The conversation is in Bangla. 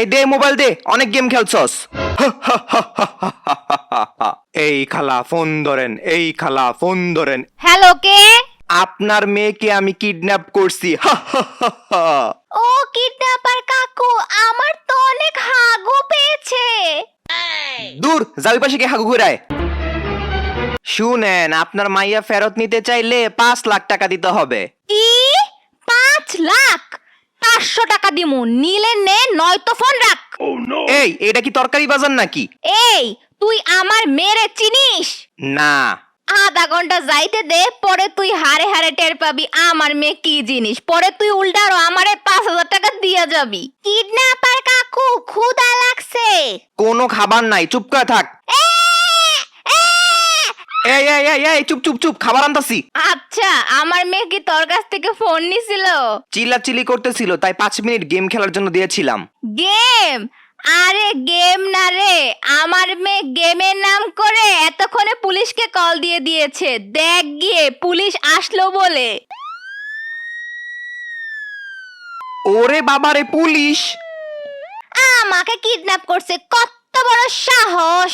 এই দে মোবাইল দে অনেক গেম খেলছস। এই খালা ফোন ধরেন এই খালা ফোন ধরেন। হ্যালো কে? আপনার মেয়েকে আমি কিডন্যাপ করছি। ও কিডন্যাপার কাকু আমার তো অনেক হাগু পেয়েছে। দূর যাবি পাশে কে হাগু ঘুরায়? শুনেন আপনার মাইয়া ফেরত নিতে চাইলে পাঁচ লাখ টাকা দিতে হবে। কি? পাঁচ লাখ? পাঁচশো টাকা দিমু। নিলে নে নয়তো ফোন রাখ। এই এটা কি তরকারি বাজার নাকি? এই তুই আমার মেরে চিনিস? না। আধা ঘণ্টা যাইতে দে পরে তুই হারে হারে টের পাবি আমার মেয়ে কি জিনিস। পরে তুই উল্টা আরও আমারে পাঁচ হাজার টাকা দিয়ে যাবি। কিডন্যাপার কাকু ক্ষুদা লাগছে। কোনো খাবার নাই চুপ করে থাক। এ, এ। এই এই এই এই চুপ চুপ চুপ খাবার আনতাছি। আচ্ছা আমার মেয়ে কি তোর কাছ থেকে ফোন নিছিল? চিল্লাচিল্লি করতেছিল তাই পাঁচ মিনিট গেম খেলার জন্য দিয়েছিলাম। গেম? আরে গেম না রে আমার মেয়ে গেমের নাম করে এতক্ষণে পুলিশকে কল দিয়ে দিয়েছে। দেখ গিয়ে পুলিশ আসলো বলে। ওরে বাবারে পুলিশ! আমাকে কিডন্যাপ করছে কত বড় সাহস!